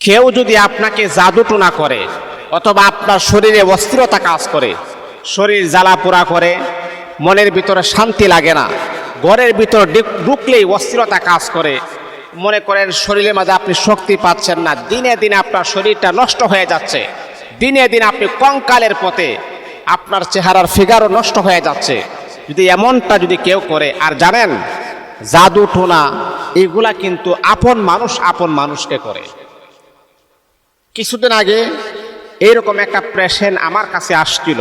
কেউ যদি আপনাকে জাদুটোনা করে, অথবা আপনার শরীরে অস্থিরতা কাজ করে, শরীর জ্বালা পোড়া করে, মনের ভিতরে শান্তি লাগে না, ঘরের ভিতরে ঢুক- ঢুকলেই অস্থিরতা কাজ করে, মনে করেন শরীরের মাঝে আপনি শক্তি পাচ্ছেন না, দিনে দিনে আপনার শরীরটা নষ্ট হয়ে যাচ্ছে, দিনে দিনে আপনি কঙ্কালের পথে আপনার চেহারার ফিগারও নষ্ট হয়ে যাচ্ছে। যদি এমনটা যদি কেউ করে, আর জানেন জাদু টোনা এগুলা কিন্তু আপন মানুষ, আপন মানুষকে করে। কিছুদিন আগে এইরকম একটা পেশেন্ট আমার কাছে আসছিল।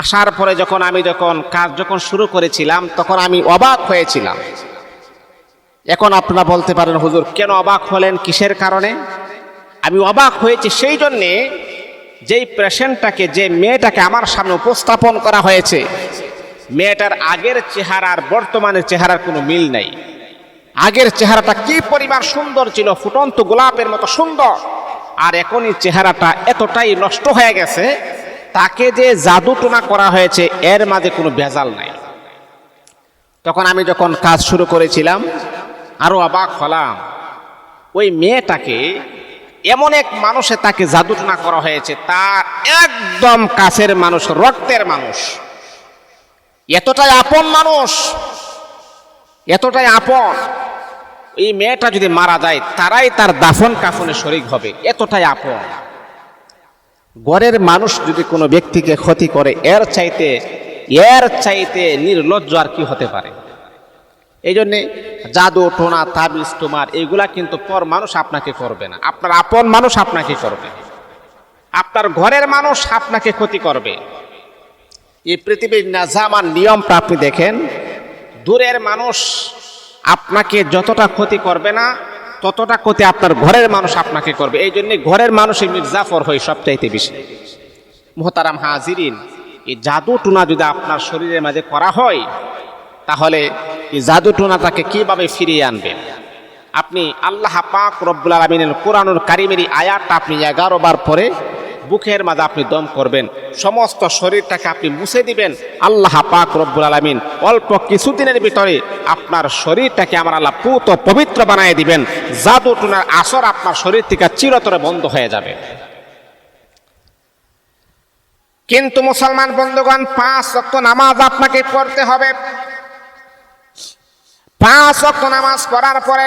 আসার পরে যখন আমি যখন কাজ যখন শুরু করেছিলাম, তখন আমি অবাক হয়েছিলাম। এখন আপনারা বলতে পারেন, হুজুর, কেন অবাক হলেন? কিসের কারণে? আমি অবাক হয়েছি সেই জন্যে যেই পেশেন্টটাকে যে মেয়েটাকে আমার সামনে উপস্থাপন করা হয়েছে, মেয়েটার আগের চেহারা আর বর্তমানের চেহারার কোনো মিল নাই। আগের চেহারাটা কি পরিমাণ সুন্দর ছিল, ফুটন্ত গোলাপের মতো সুন্দর। আর এখনই চেহারাটা এতটাই নষ্ট হয়ে গেছে, তাকে যে জাদুটোনা করা হয়েছে, এর মাঝে কোনো ভেজাল নাই। তখন আমি যখন কাজ শুরু করেছিলাম, আরও অবাক হলাম, ওই মেয়েটাকে এমন এক মানুষে তাকে জাদুটোনা করা হয়েছে তার একদম কাছের মানুষ, রক্তের মানুষ। এতটাই আপন মানুষ, এতটাই আপন। এই মেয়েটা যদি মারা যায়, তারাই তার দাফন কাফনে শরিক হবে। এতটাই আপন। গড়ের মানুষ যদি কোনো ব্যক্তিকে ক্ষতি করে, এর চাইতে এর চাইতে নির্লজ্জ আর কি হতে পারে? এই জন্যে জাদু, টোনা, তাবিজ, তোমার, এগুলা কিন্তু পর মানুষ আপনাকে করবে না। আপনার আপন মানুষ আপনাকে করবে। আপনার ঘরের মানুষ আপনাকে ক্ষতি করবে। এই পৃথিবীর নাজামান নিয়মটা আপনি দেখেন, দূরের মানুষ আপনাকে যতটা ক্ষতি করবে না, ততটা ক্ষতি আপনার ঘরের মানুষ আপনাকে করবে। এই জন্য ঘরের মানুষই মির্জাফর হয় সবচাইতে বেশি। মোহতারাম হাজিরিন, এই জাদু টুনা যদি আপনার শরীরের মাঝে করা হয়, তাহলে এই জাদু টুনাটাকে কীভাবে ফিরিয়ে আনবেন আপনি আল্লাহ পাক রব্বুল আলমিনের কোরআনুল কারিমের আয়াতটা আপনি এগারো বার পরে বুকের মাঝে আপনি দম করবেন। সমস্ত শরীরটাকে আপনি মুছে দিবেন। আল্লাহ পাক রব্বুল আলমিন অল্প কিছুদিনের ভিতরে আপনার শরীরটাকে আমার আল্লাহ পুত পবিত্র বানিয়ে দিবেন। জাদু টুনার আসর আপনার শরীর থেকে চিরতরে বন্ধ হয়ে যাবে। কিন্তু মুসলমান বন্ধুগণ, পাঁচ ওয়াক্ত নামাজ আপনাকে পড়তে হবে। পাঁচ ওয়াক্ত নামাজ পড়ার পরে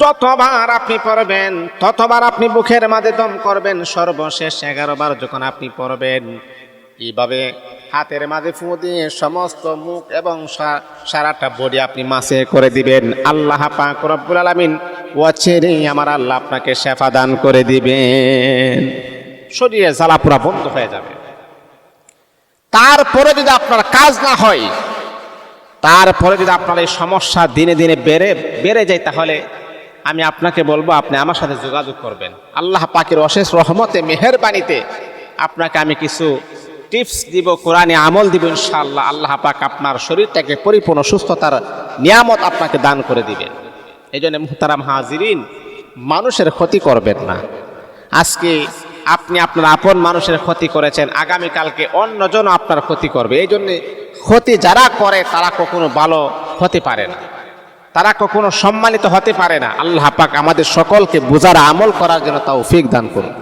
যতবার আপনি পড়বেন, ততবার আপনি বুকের মাঝে দম করবেন, সর্বশেষ এগারো বার যখন আপনি পড়বেন, এইভাবে হাতের মাঝে ফু দিয়ে সমস্ত মুখ এবং সারাটা বডি আপনি মাসে করে দিবেন। আল্লাহ পাক রব্বুল আলামিন আমার আল্লাহ আপনাকে শেফা দান করে দিবেন। শরীরে জ্বালাপোড়া বন্ধ হয়ে যাবে। তারপরে যদি আপনার কাজ না হয়, তারপরে যদি আপনার এই সমস্যা দিনে দিনে বেড়ে বেড়ে যায়, তাহলে আমি আপনাকে বলব, আপনি আমার সাথে যোগাযোগ করবেন। আল্লাহ পাকের অশেষ রহমতে, মেহেরবানিতে আপনাকে আমি কিছু টিপস দিব, কোরআনে আমল দিব, ইনশাআল্লাহ। আল্লাহ পাক আপনার শরীরটাকে পরিপূর্ণ সুস্থতার নিয়ামত আপনাকে দান করে দিবেন। এই জন্য মুহতারাম হাজিরিন, মানুষের ক্ষতি করবেন না। আজকে আপনি আপনার আপন মানুষের ক্ষতি করেছেন, আগামীকালকে অন্যজন আপনার ক্ষতি করবে। এই জন্যে ক্ষতি যারা করে, তারা কখনো ভালো হতে পারে না। তারা কখনো সম্মানিত হতে পারে না। আল্লাহ পাক আমাদের সকলকে বোঝার আমল করার জন্য তাও ফিক দান করুন।